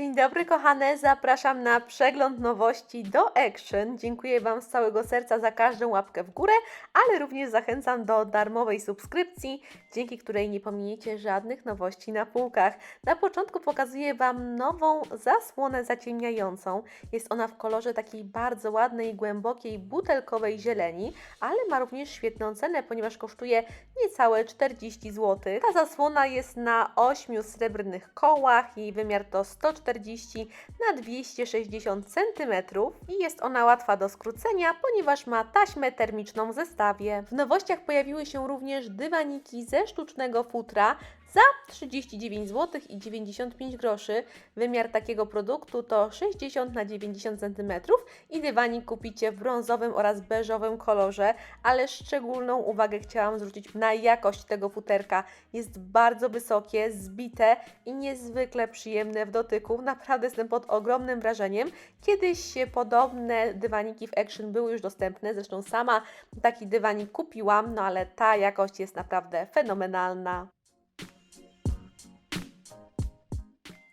Dzień dobry kochane, zapraszam na przegląd nowości do Action. Dziękuję Wam z całego serca za każdą łapkę w górę, ale również zachęcam do darmowej subskrypcji, dzięki której nie pominiecie żadnych nowości na półkach. Na początku pokazuję Wam nową zasłonę zaciemniającą. Jest ona w kolorze takiej bardzo ładnej, głębokiej, butelkowej zieleni, ale ma również świetną cenę, ponieważ kosztuje niecałe 40 zł. Ta zasłona jest na 8 srebrnych kołach, jej wymiar to 140 na 260 cm i jest ona łatwa do skrócenia, ponieważ ma taśmę termiczną w zestawie. W nowościach pojawiły się również dywaniki ze sztucznego futra za 39 zł i 95 groszy. Wymiar takiego produktu to 60 na 90 cm i dywanik kupicie w brązowym oraz beżowym kolorze, ale szczególną uwagę chciałam zwrócić na jakość tego futerka. Jest bardzo wysokie, zbite i niezwykle przyjemne w dotyku. Naprawdę jestem pod ogromnym wrażeniem. Kiedyś podobne dywaniki w Action były już dostępne, zresztą sama taki dywanik kupiłam, no ale ta jakość jest naprawdę fenomenalna.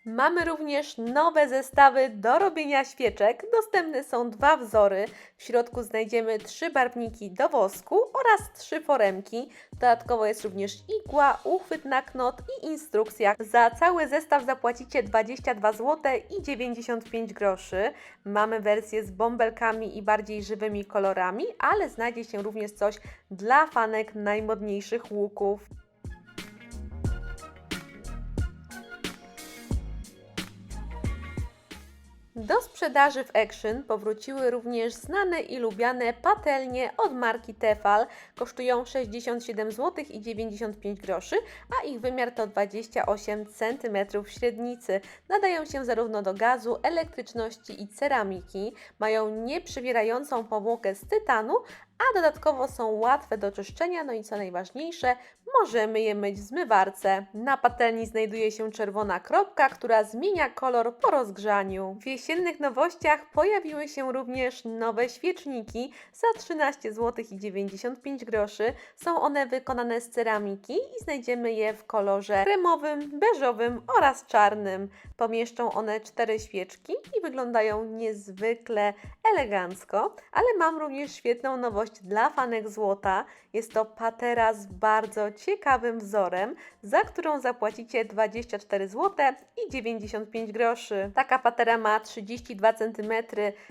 Mamy również nowe zestawy do robienia świeczek. Dostępne są dwa wzory. W środku znajdziemy trzy barwniki do wosku oraz trzy foremki. Dodatkowo jest również igła, uchwyt na knot i instrukcja. Za cały zestaw zapłacicie 22 zł i 95 groszy. Mamy wersję z bąbelkami i bardziej żywymi kolorami, ale znajdzie się również coś dla fanek najmodniejszych łuków. Do sprzedaży w Action powróciły również znane i lubiane patelnie od marki Tefal. Kosztują 67 zł i 95 groszy, a ich wymiar to 28 cm średnicy. Nadają się zarówno do gazu, elektryczności i ceramiki. Mają nieprzywierającą powłokę z tytanu, a dodatkowo są łatwe do czyszczenia, no i co najważniejsze, możemy je myć w zmywarce. Na patelni znajduje się czerwona kropka, która zmienia kolor po rozgrzaniu. W jesiennych nowościach pojawiły się również nowe świeczniki za 13 zł i 95 groszy. Są one wykonane z ceramiki i znajdziemy je w kolorze kremowym, beżowym oraz czarnym. Pomieszczą one cztery świeczki i wyglądają niezwykle elegancko, ale mam również świetną nowość dla fanek złota. Jest to patera z bardzo ciekawym wzorem, za którą zapłacicie 24 zł i 95 groszy. Taka patera ma 32 cm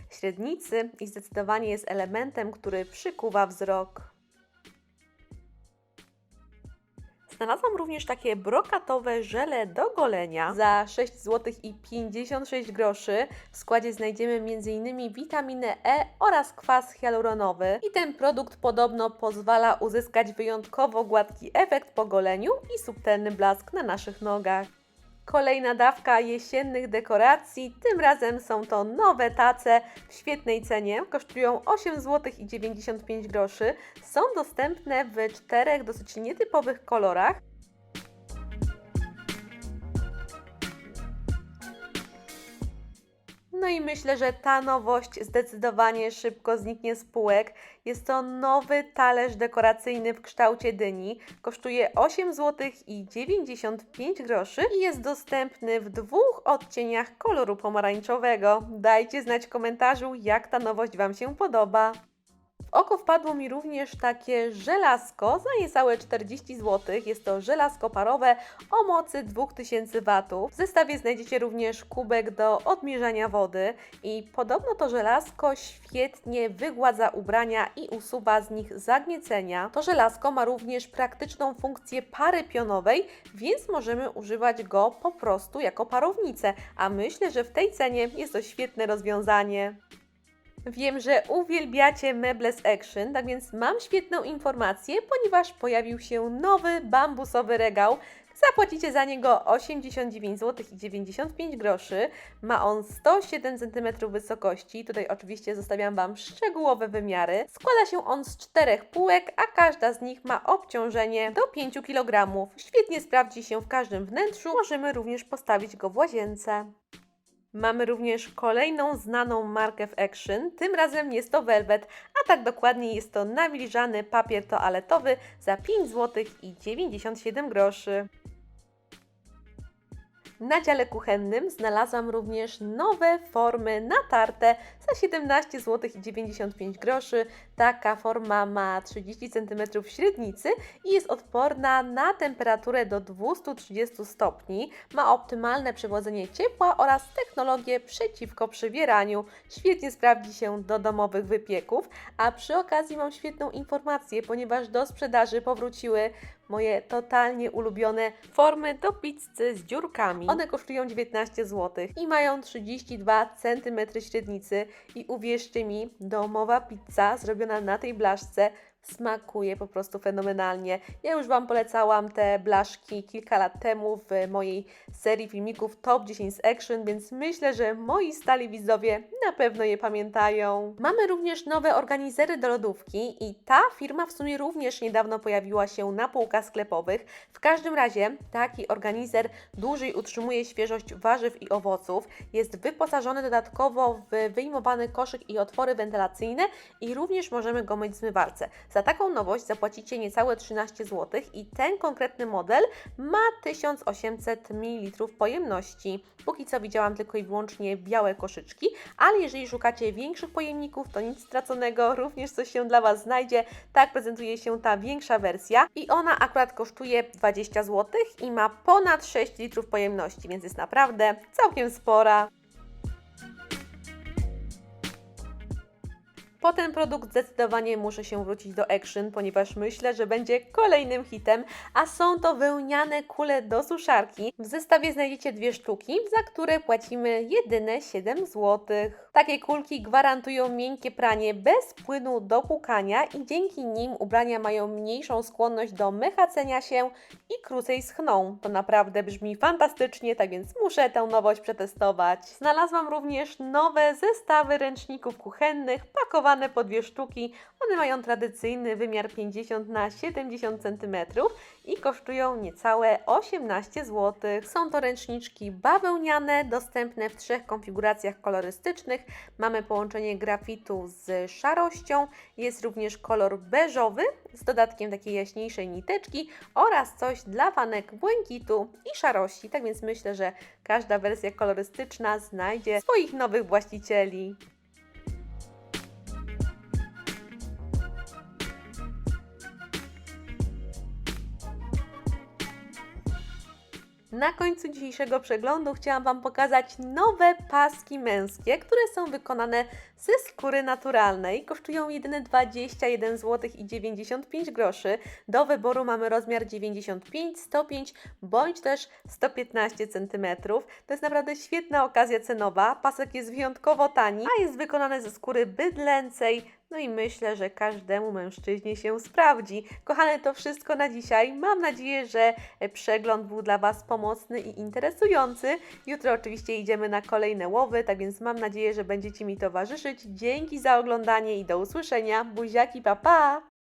średnicy i zdecydowanie jest elementem, który przykuwa wzrok. Znalazłam również takie brokatowe żele do golenia za 6 zł i 56 groszy. W składzie znajdziemy m.in. witaminę E oraz kwas hialuronowy. I ten produkt podobno pozwala uzyskać wyjątkowo gładki efekt po goleniu i subtelny blask na naszych nogach. Kolejna dawka jesiennych dekoracji. Tym razem są to nowe tace w świetnej cenie. Kosztują 8 zł i 95 groszy. Są dostępne w czterech dosyć nietypowych kolorach. No i myślę, że ta nowość zdecydowanie szybko zniknie z półek. Jest to nowy talerz dekoracyjny w kształcie dyni. Kosztuje 8 zł i 95 groszy i jest dostępny w dwóch odcieniach koloru pomarańczowego. Dajcie znać w komentarzu, jak ta nowość Wam się podoba. Oko wpadło mi również takie żelazko za niecałe 40 zł. Jest to żelazko parowe o mocy 2000 W. W zestawie znajdziecie również kubek do odmierzania wody i podobno to żelazko świetnie wygładza ubrania i usuwa z nich zagniecenia. To żelazko ma również praktyczną funkcję pary pionowej, więc możemy używać go po prostu jako parownicę, a myślę, że w tej cenie jest to świetne rozwiązanie. Wiem, że uwielbiacie meble z Action, tak więc mam świetną informację, ponieważ pojawił się nowy bambusowy regał. Zapłacicie za niego 89 zł i 95 groszy. Ma on 107 cm wysokości. Tutaj oczywiście zostawiam Wam szczegółowe wymiary. Składa się on z czterech półek, a każda z nich ma obciążenie do 5 kg. Świetnie sprawdzi się w każdym wnętrzu. Możemy również postawić go w łazience. Mamy również kolejną znaną markę w Action. Tym razem jest to Velvet, a tak dokładnie jest to nawilżany papier toaletowy za 5 zł i 97 groszy. Na dziale kuchennym znalazłam również nowe formy na tartę za 17 zł i 95 groszy. Taka forma ma 30 cm średnicy i jest odporna na temperaturę do 230 stopni. Ma optymalne przewodzenie ciepła oraz technologię przeciwko przywieraniu. Świetnie sprawdzi się do domowych wypieków, a przy okazji mam świetną informację, ponieważ do sprzedaży powróciły moje totalnie ulubione formy do pizzy z dziurkami. One kosztują 19 zł i mają 32 cm średnicy i uwierzcie mi, domowa pizza zrobiona na tej blaszce smakuje po prostu fenomenalnie. Ja już Wam polecałam te blaszki kilka lat temu w mojej serii filmików Top 10 z Action, więc myślę, że moi stali widzowie na pewno je pamiętają. Mamy również nowe organizery do lodówki i ta firma w sumie również niedawno pojawiła się na półkach sklepowych. W każdym razie taki organizer dłużej utrzymuje świeżość warzyw i owoców. Jest wyposażony dodatkowo w wyjmowany koszyk i otwory wentylacyjne i również możemy go myć w zmywarce. Za taką nowość zapłacicie niecałe 13 zł i ten konkretny model ma 1800 ml pojemności. Póki co widziałam tylko i wyłącznie białe koszyczki, ale jeżeli szukacie większych pojemników, to nic straconego, również coś się dla Was znajdzie. Tak prezentuje się ta większa wersja i ona akurat kosztuje 20 zł i ma ponad 6 litrów pojemności, więc jest naprawdę całkiem spora. Po ten produkt zdecydowanie muszę się wrócić do Action, ponieważ myślę, że będzie kolejnym hitem, a są to wełniane kule do suszarki. W zestawie znajdziecie dwie sztuki, za które płacimy jedyne 7 zł. Takie kulki gwarantują miękkie pranie bez płynu do płukania i dzięki nim ubrania mają mniejszą skłonność do mechacenia się i krócej schną. To naprawdę brzmi fantastycznie, tak więc muszę tę nowość przetestować. Znalazłam również nowe zestawy ręczników kuchennych pakowane po dwie sztuki. One mają tradycyjny wymiar 50 na 70 cm i kosztują niecałe 18 zł. Są to ręczniczki bawełniane, dostępne w trzech konfiguracjach kolorystycznych. Mamy połączenie grafitu z szarością, jest również kolor beżowy z dodatkiem takiej jaśniejszej niteczki oraz coś dla fanek błękitu i szarości. Tak więc myślę, że każda wersja kolorystyczna znajdzie swoich nowych właścicieli. Na końcu dzisiejszego przeglądu chciałam Wam pokazać nowe paski męskie, które są wykonane ze skóry naturalnej. Kosztują jedyne 21 zł i 95 groszy. Do wyboru mamy rozmiar 95, 105 bądź też 115 cm. To jest naprawdę świetna okazja cenowa. Pasek jest wyjątkowo tani, a jest wykonany ze skóry bydlęcej. No i myślę, że każdemu mężczyźnie się sprawdzi. Kochane, to wszystko na dzisiaj. Mam nadzieję, że przegląd był dla Was pomocny i interesujący. Jutro oczywiście idziemy na kolejne łowy, tak więc mam nadzieję, że będziecie mi towarzyszyć. Dzięki za oglądanie i do usłyszenia. Buziaki, pa pa!